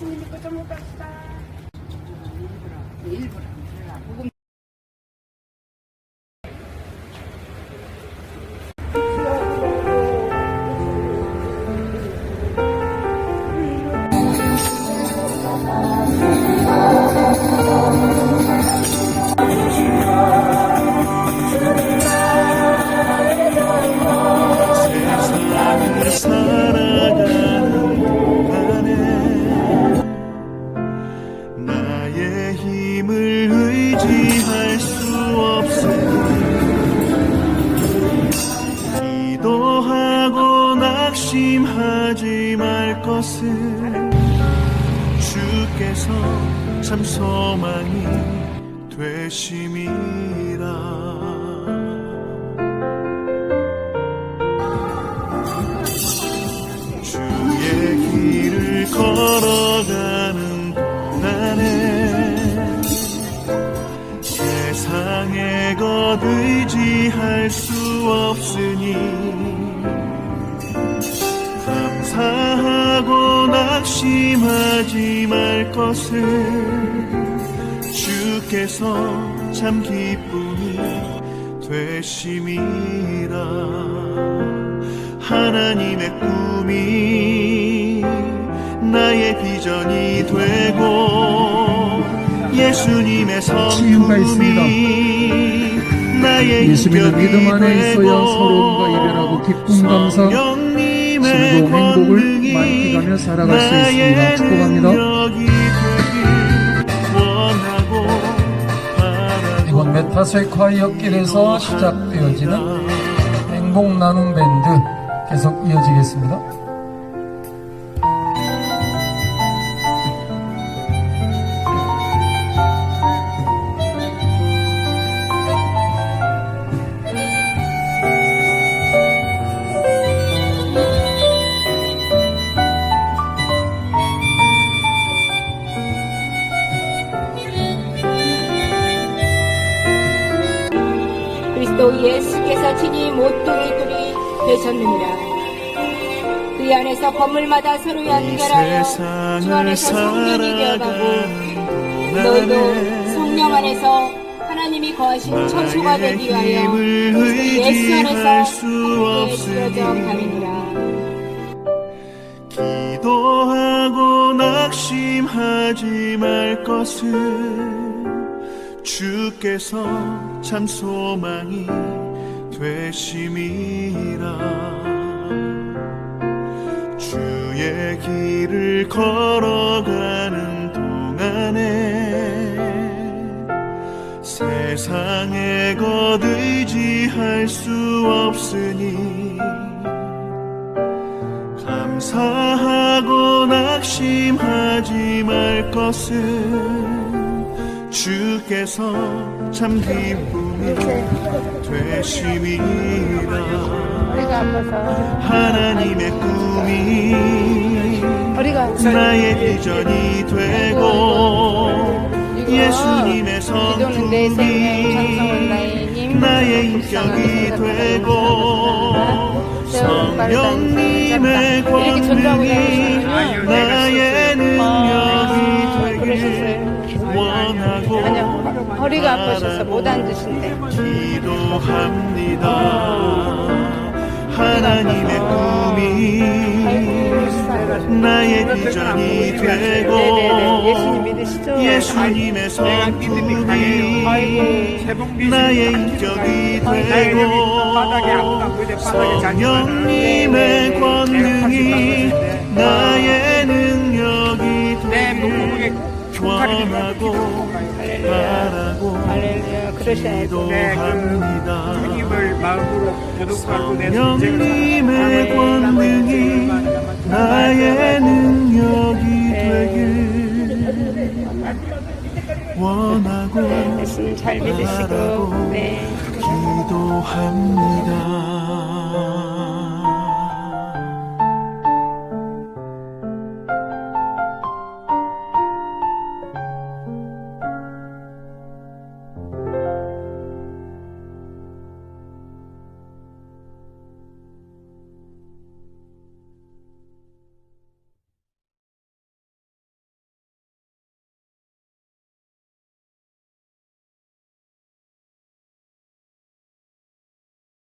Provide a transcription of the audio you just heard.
예수님 믿고 좀 갑시다. 일부러. 세상을 살아 낙심하지 말 것을 주께서 참 소망이 되심이라. 주의 길을 걸어가는 동안에 세상의 것 의지할 수 없으니 낙심하지 말 것을 주께서 참 기쁨이 되심이라. 하나님의 꿈이 나의 비전이 되고 예수님의 성품이 나의 예수님의 믿음 안에 있어야 서러움과 이별하고 기쁨 감사 즐거운 행복을 만끽하며 살아갈 수 있습니다. 축복합니다. 이번 메타세 콰이어 길에서 시작되어지는 행복 나눔 밴드 계속 이어지겠습니다. 예수께서 친히 돌이 되셨느니라. 그 안에서 건물마다 서로 연결하여 주 안에서 성전이 되어가고 너희도 동안에 성령 안에서 하나님이 거하신 나의 되기 위하여 예수 안에서 수 함께 주어져 가느니라. 기도하고 낙심하지 말 것을 주께서 참 소망이 되심이라. 주의 길을 걸어가는 동안에 세상의 것 의지할 수 없으니 감사하고 낙심하지 말 것을 주께서 참 기쁨이 되심이라 하나님의 꿈이 나의 비전이 되고 예수님의 성품이 힘 나의 인격이 되고 성령님의 권능이 나의 능력이. 되길 원하고 아니요 허리가 아프셔서 못 앉으신대 기도합니다. 하나님의 꿈이 나의 비전이 되고 네네네. 예수님 믿으시죠? 예수님의 성품이 나의 인격이 되고 성령님의 권능이 나의 원하고 바라고 할렐루야 그러셔야죠. 기도합니다. 힘을 마음으로 거듭하고 내 성령님의 권능이 나의 능력이 되길 원하고 예수님 잘 믿으시고 네. 기도합니다